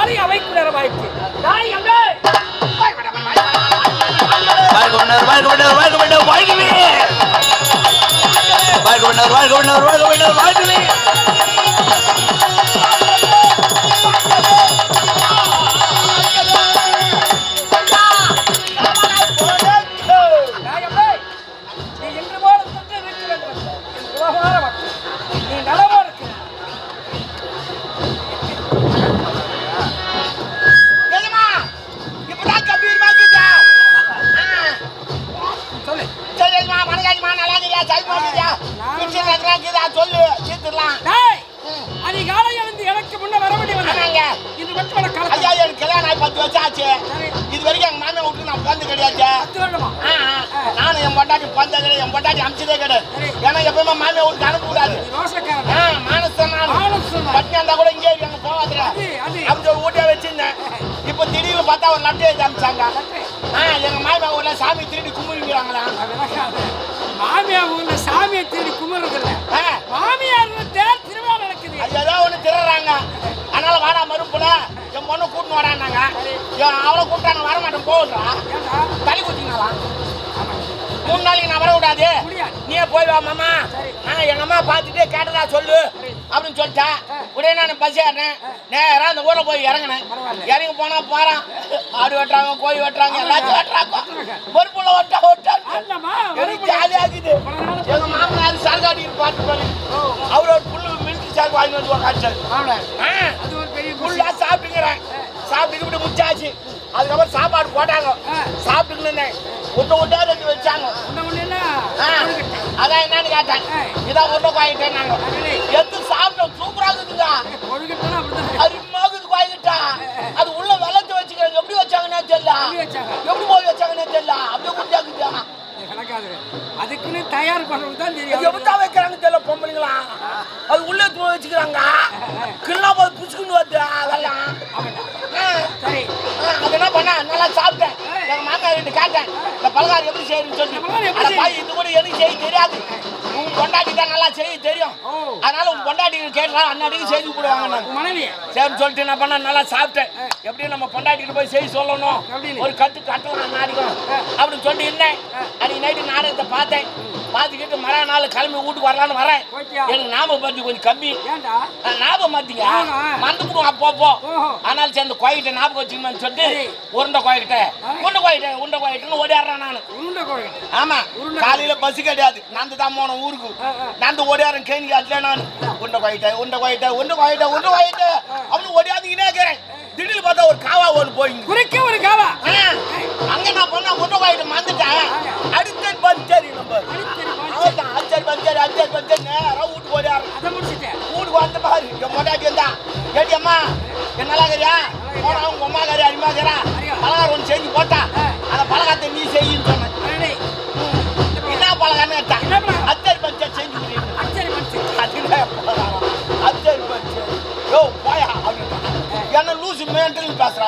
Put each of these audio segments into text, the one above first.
காலை அவைக்கு நேரமாயிற்று தாய் அங்கே வாழ்க மன்னர் வாழ்க மன்னர் வாழ்க மன்னர் வாழ்க வாழ்க வாழ்க ஆச்சு இது வரைக்கும் எங்க மாமியா விட்டு நான் பிறந்து கிடையாது. நானும் என் பொண்டாட்டி பிறந்த கிடையாது என் பொண்டாட்டி அமிச்சதே கிடையாது. ஏன்னா எப்பயுமே மாமியா விட்டு அனுப்ப கூடாது. மானஸ்தான். பட்னி இருந்தா கூட இங்கே. அது அது அப்படி ஒரு ஊட்டியா வச்சிருந்தேன் இப்போ திடீர்னு பார்த்தா ஒரு லட்டு எழுதி அமிச்சாங்க எங்க மாமியா ஊர்ல சாமி திருடி கும்பிடுங்கிறாங்களா. மாமியார் ஊர்ல சாமியை தேடி கும்பிடுறது அவளை கூப்பிட்டாங்க வர மாட்டேன் போடுறா. ஏண்டா தள்ளி குத்திங்களா மூணு நாளைக்கு நான் வரக்கூடாது. நீயே போய் வா மாமா. சரி. ஆ எங்க அம்மா பார்த்துட்டு கேட்டதா சொல்லு. அப்படின்னு சொல்லிட்டா. ஆ. உடனே நான் பஸ் ஏறினேன். நேரா அந்த ஊர்ல போய் இறங்கினேன். இறங்கி போனா போறான். ஆடு வெட்டுறாங்க கோழி வெட்டுறாங்க எல்லாத்தையும் வெட்டுறாங்க. பொறுப்புல ஒட்டா ஒட்டாங்க ஆண்டமா எனக்கு ஜாலியா இருக்குது எங்க மாமனார் சரகாட்டி பாட்டு பாரு அவர் ஒரு புல்லு மில்க் சாக்கு வாங்கி வந்து உக்காச்சாரு ஃபுல்லா சாப்பிட்டுங்கிறேன் சாப்பிட்டு முச்சாச்சு அதுக்கப்புறம் சாப்பாடு போட்டாங்க. இருந்தேன். ஒட்டு ஒட்டா ரெண்டு வச்சாங்க. அதான் என்னன்னு கேட்டேன். இதான் நாங்க. அடடே. எது சாப்பிட்டோம் சூப்பரா இருக்குதுங்க அருமாகுது குவாயிட்டா அது உள்ள வெள்ளத்தை வச்சுக்கிறேன் எப்படி வச்சாங்கன்னே தெரியல. எப்படி போய் வச்சாங்கன்னே தெரியல. அப்படியே குட்டியாக்குதா கணக்காது அதுக்குன்னு தயார் பண்றது தான் தெரியும். எப்படி தான் வைக்கிறாங்க தெரியல பொம்பளைங்களா? அது உள்ளே தூ வச்சுக்கிறாங்க. கிள்ளா போய் புசுக்குன்னு வருது அதெல்லாம். சரி. என்ன பண்ண நல்லா சாப்பிட்டேன். கிட்ட கேட்டேன். இந்த பலகாரம் எப்படி செய்யணும்னு சொல்லி பாய் இது கூட எனக்கு செய்ய தெரியாது. உன் பொண்டாட்டி தான் நல்லா செய்ய தெரியும். அதனால உன் பொண்டாட்டி கேட்டா அண்ணாடிக்கு செய்து நான் மனைவி. சரின்னு சொல்லிட்டு என்ன பண்ண நல்லா சாப்பிட்டேன். எப்படியும் நம்ம பொண்டாட்டிட்டு போய் செய்ய சொல்லணும். ஒரு கட்டு கட்டலாம் நாடிக்கும் அப்படின்னு சொல்லிட்டு இருந்தேன். அன்னைக்கு நைட்டு நாடகத்தை பார்த்தேன். பார்த்துக்கிட்டு மறு நாள் கிளம்பி வீட்டுக்கு வரலான்னு வரேன்? எனக்கு ஞாபகம் பத்தி கொஞ்சம் கம்மி. ஞாபகம் மாத்தீங்க ஆமா. மறந்து போடுவோம் அப்பப்போ ஓஹோ. ஆனால் சரி அந்த கோயிட்ட ஞாபகம் வச்சுக்கணும்னு சொல்லிட்டு சரி. உருண்டை கோயிட்ட ஆ. உருண்டை கோயிட்ட உருண்டை கோயிட்டுன்னு ஓடிடுறேன் நான். உருண்டை கொழுக்கட்டை? ஆமா. உருண்டை காலையில பஸ் கிடையாது. நந்து தான் போனோம் ஊருக்கு. நந்து ஓடியாரன் கேணி அதுல நான். உருண்டை கோயிட்ட உருண்டை கோயிட்ட உருண்டை கோயிட்ட உருண்டை கோயிட்ட அப்படின்னு ஓடியாந்துக்கினே இருக்கிறேன். திடீர்னு பார்த்தா ஒரு காவா ஒன்று போயிங்க குறைக்க ஒரு காவா? அங்க நான் பண்ண உருண்டை கோயிட்ட மறந்துட்டேன். அடுத்த பஞ்சரி நம்ம. அவர்தான் அஞ்சரி பஞ்சரி அஞ்சரி பஞ்சரி. நேரம் வீட்டுக்கு முடிச்சிட்டேன். வீட்டுக்கு வந்த பாரு என் பொண்டாட்டி இருந்தா ஏடி அம்மா என்னலா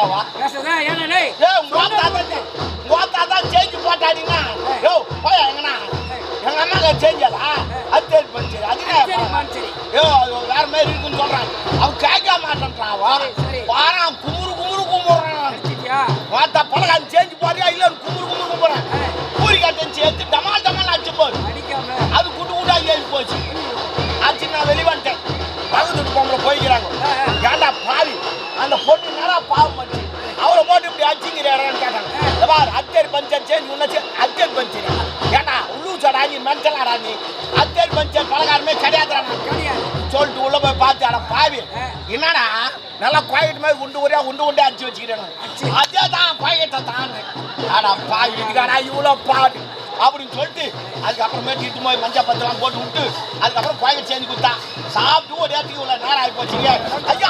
பேசுறாவா பேசுறதா ஏன்னா டேய் ஏ உங்க தாத்தா தான் உங்க தாத்தா தான் செஞ்சு போட்டாடினா யோ போயா எங்கண்ணா? எங்க அம்மா செஞ்சலா அத்தரி பஞ்சர் அதுவே அச்சரி பலகாரம். மனுஷன் ஏய், அது வேற மாதிரி இருக்குன்னு சொல்றான் அவன் கேட்க மாட்டேன்றான் அவன். சரி, உன்னச்சு அத்தர் பஞ்சர் ஏன்டா உள்ளூச்சடா நீ மென்டலாடா நீ அத்தர் பஞ்சர் பலகாரமே கிடையாதுடா நான் கிடையாது சொல்லிட்டு உள்ள போய் பார்த்து அட பாவி. என்னடா நல்லா குவாயிட் மாதிரி உண்டு ஒரே உண்டு உண்டே அடிச்சு வச்சுக்கிறேன். அதே தான் குவாயிட்ட தான் அடா பாவி இதுக்காடா இவ்வளோ பாடு அப்படின்னு சொல்லிட்டு அதுக்கப்புறமேட்டு இட்டு போய் மஞ்சள் பத்தெல்லாம் போட்டு விட்டு அதுக்கப்புறம் குவாயிட் செஞ்சு கொடுத்தா சாப்பிட்டு ஒரு இடத்துக்கு இவ்வளோ நேரம் ஆகி போச்சுங்க ஐயா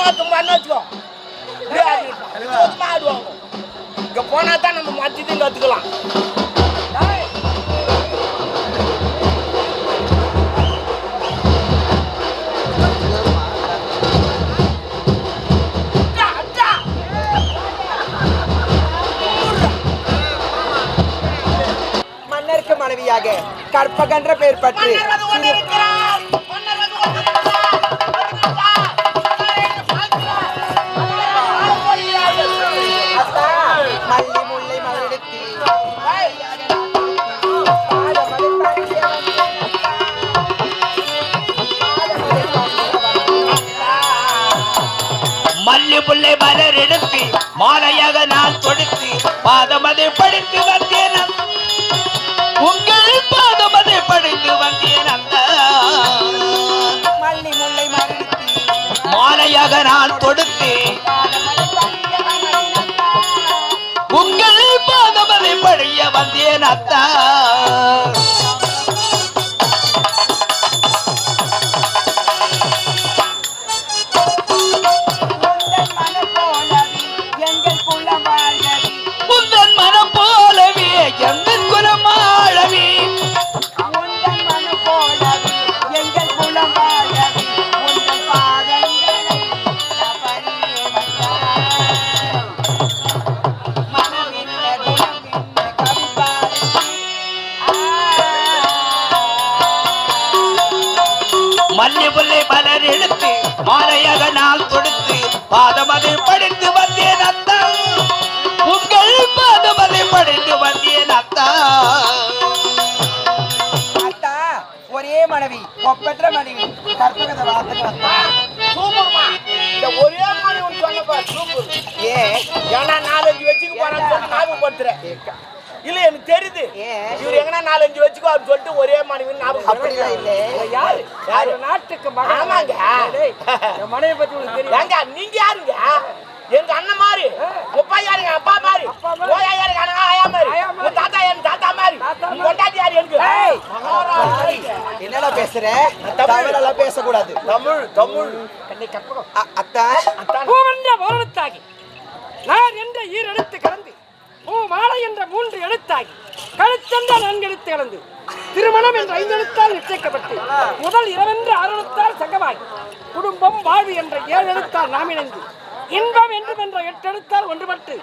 இன்னொருத்தம் பண்ண வச்சுக்கோ ஆடுவாங்க இங்க போனா தான் நம்ம மத்தியத்தையும் கத்துக்கலாம். மன்னருக்கு மனைவியாக கற்பகன்ற பெயர் பற்றி மல்லி மலர் எடுத்து மாலையாக நான் தொடுத்து பாதமதை படித்து வந்தேன் உங்கள் பாதமதை படித்து வந்தேன் அந்த மல்லி முல்லை மலரெடுத்தி மாலையாக நான் தொடுத்து உங்கள் பாதமதை படிய வந்தேன் அத்தா பாதமதை படித்து வந்தேன் அத்தா உங்கள் பாதமதை படித்து வந்தேன் அத்தா அத்தா ஒரே மனைவி ஒப்பற்ற மனைவி கற்பகத வார்த்தைக்கு வந்தா சூப்பர்மா. இந்த ஒரே மாதிரி ஒன்று சொன்ன பாரு, சூப்பர். ஏன் ஏன்னா நாலஞ்சு வச்சுக்க போறான்னு சொல்லி ஞாபகப்படுத்துறேன். இல்ல எனக்கு தெரியுது? இவர் எங்கன்னா நாலஞ்சு வச்சுக்கோ அப்படின்னு சொல்லிட்டு ஒரே மனைவி அப்படிலாம் இல்லை யாரு? யாரு? நாட்டுக்கு மகன். ஆமாங்க. டேய், என் மனைவி பத்தி ஏங்க நீங்க யாருங்க? எங்க அண்ணன் மாதிரி. முப்பா யாருங்க? அப்பா மாதிரி. அப்பா. ஓயா யாருங்க? அண்ணா ஆயா மாதிரி. உங்க தாத்தா என் தாத்தா மாதிரி. கொண்டாட்டி யாரு? எனக்கு. என்னடா பேசுற? தமிழ். தமிழெல்லாம் பேசக்கூடாது. தமிழ் தமிழ். அத்தா அத்தான். பூவென்ற ஓரெழுத்தாகி நான் என்ற ஈர் எழுத்து கலந்து பூ மாலை என்ற மூன்று எழுத்தாகி கழுத்தென்ற நான்கு எழுத்து கலந்து திருமணம் என்ற ஐந்து எழுத்தால் நிச்சயிக்கப்பட்டு முதல் இரவென்ற ஆறு எழுத்தால் சங்கமாகி குடும்பம் வாழ்வு என்ற ஏழு எழுத்தால் நாம் இணைந்து இன்பம் என்று என்ற எட்டு எழுத்தால் ஒன்றுபட்டு.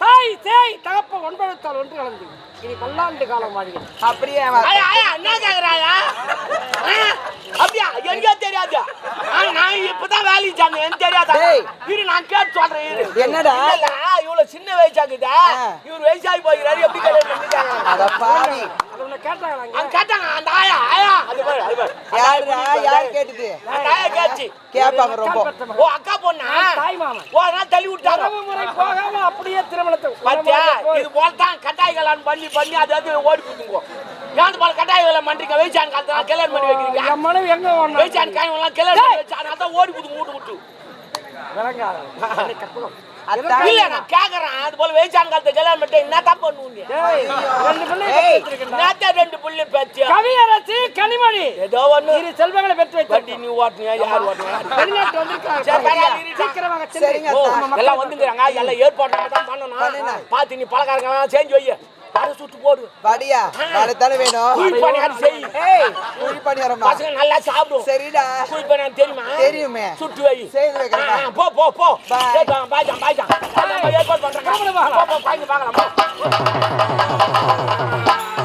தாய் சேய் தகப்ப ஒன்பது எழுத்தால் ஒன்று கலந்து இனி பல்லாண்டு காலம் வாழ்கிறேன் அப்படியே என்ன கேக்குறாயா? அப்படியா? எனக்கே தெரியாது. நான் இப்பதான் வேலைக்கு சேர்ந்தேன், தெரியாதா? இரு, நான் கேட்டு சொல்றேன். என்னடா? இவரு வயசாகி போகிறாரு, எப்படி கல்யாணம் பண்ணிட்டாங்க? அத பாவி கேட்டாங்க, அந்த ஆயா, ஆயா, அது பாரு, அது பாரு. அந்த ஆயா யாருடா கூட்டிட்டு யார் வந்தாரு. கேட்டது அந்த ஆயா கேட்டுச்சு. கேட்பாங்க ரொம்ப ஓ, அக்கா பொண்ணா? தாய் ஓ, தள்ளி விட்டாங்க. முறை போகாம அப்படியே திருமணத்தை பாத்தியா? இது போல தான் கட்டாய கல்யாணம் பண்ணி பண்ணி அது அது ஓடி போட்டுங்க ஏன் போல கட்டாய கல்யாணம் பண்றீங்க வயசான காலத்துல கல்யாணம் பண்ணி வைக்கிறீங்க என் மனைவி எங்க ஓடணும்? வயசான காயம் எல்லாம் கல்யாணம் பண்ணி வச்சு அதனால தான் ஓடி போட்டு மூட்டு விட்டு விளங்காத. இல்ல நான் கேக்குறேன். அது போல வயசான காலத்தை கல்யாணம் பண்ணிட்டு என்ன தான் பண்ணுவீங்க? ரெண்டு புள்ளி பேச்சியா கவியரசி கனிமொழி. ஏதோ ஒண்ணு. இரு செல்வங்களை பெற்று வச்சிருக்கோம். நீ ஓட்டுனியா? யார் ஓட்டுனியா? வெளிநாட்டு வந்திருக்காங்க. எல்லாம் வந்துங்கிறாங்க. எல்லாம் ஏற்பாடு தான். பண்ணணும். பார்த்து நீ பலகாரங்க செஞ்சு வை வடை சுட்டு போடு. வடையா வடை தானே வேணும். குழி பணியாரம் செய். ஏய் குழி பணியாரமா பசங்க நல்லா சாப்பிடும். சரிடா. குழி பணியாரம் தெரியுமா? தெரியுமே. சுட்டு வை. செய்து வைக்கிறேன் போ போ போ. பாய் பாய் பாய் பாய் ஏற்பாடு பண்றேன். போ போ பாய் பார்க்கலாம் போ.